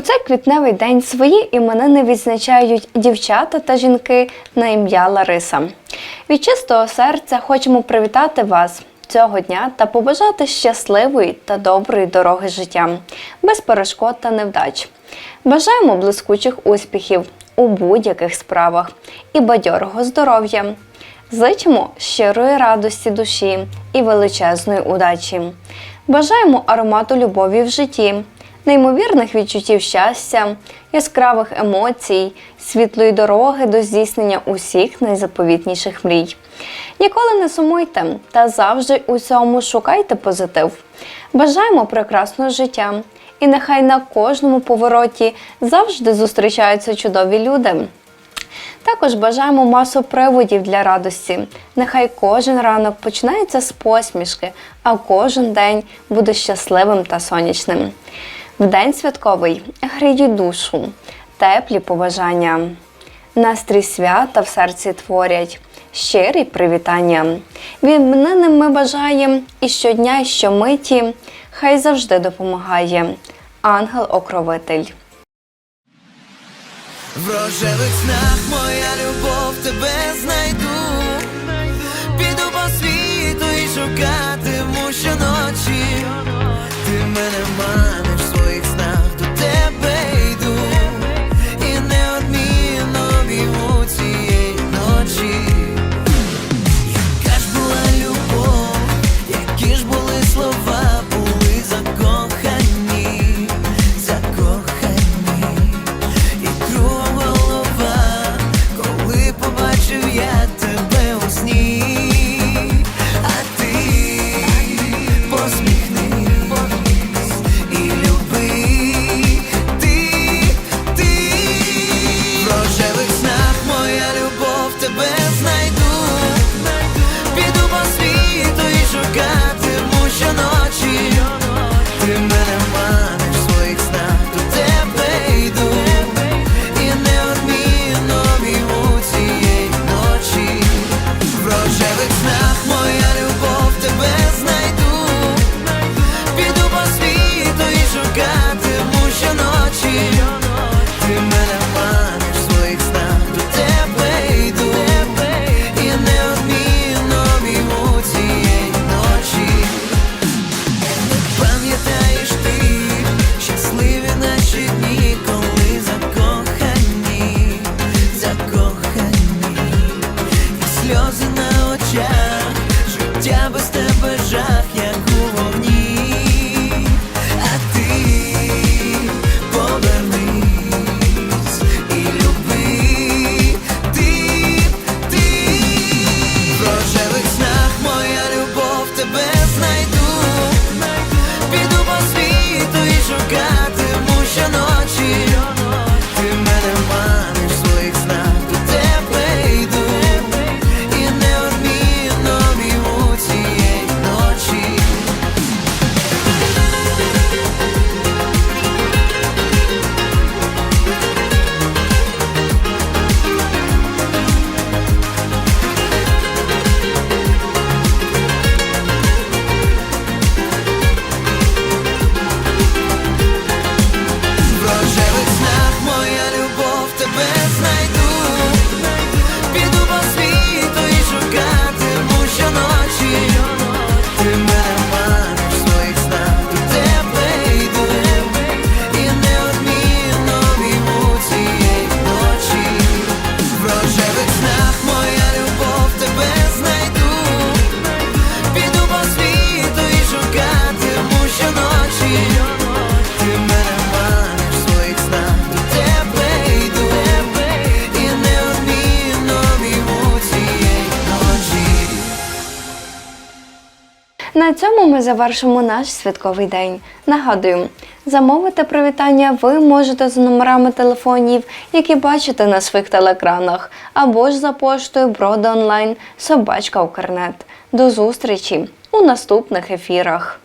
цей квітневий день свої іменини відзначають дівчата та жінки на ім'я Лариса. Від чистого серця хочемо привітати вас цього дня та побажати щасливої та доброї дороги життя, без перешкод та невдач. Бажаємо блискучих успіхів у будь-яких справах і бадьорого здоров'я. Зичимо щирої радості душі і величезної удачі. Бажаємо аромату любові в житті, неймовірних відчуттів щастя, яскравих емоцій, світлої дороги до здійснення усіх найзаповітніших мрій. Ніколи не сумуйте та завжди у цьому шукайте позитив. Бажаємо прекрасного життя, і нехай на кожному повороті завжди зустрічаються чудові люди. Також бажаємо масу приводів для радості. Нехай кожен ранок починається з посмішки, а кожен день буде щасливим та сонячним. В день святковий гріють душу, теплі побажання, настрій свята в серці творять, щирі привітання. Відмінним ми бажаємо і щодня, і щомиті, хай завжди допомагає. Ангел-окровитель. В рожевих снах моя любов тебе знайду. Піду по світу і шукатиму щоночі. Yeah. yet. Мене маниш в наші дні, коли закохані, закохані, і сльози на очах, життя без На цьому ми завершимо наш святковий день. Нагадую, замовити привітання ви можете за номерами телефонів, які бачите на своїх телекранах, або ж за поштою Брода онлайн собачка Укрнет. До зустрічі у наступних ефірах.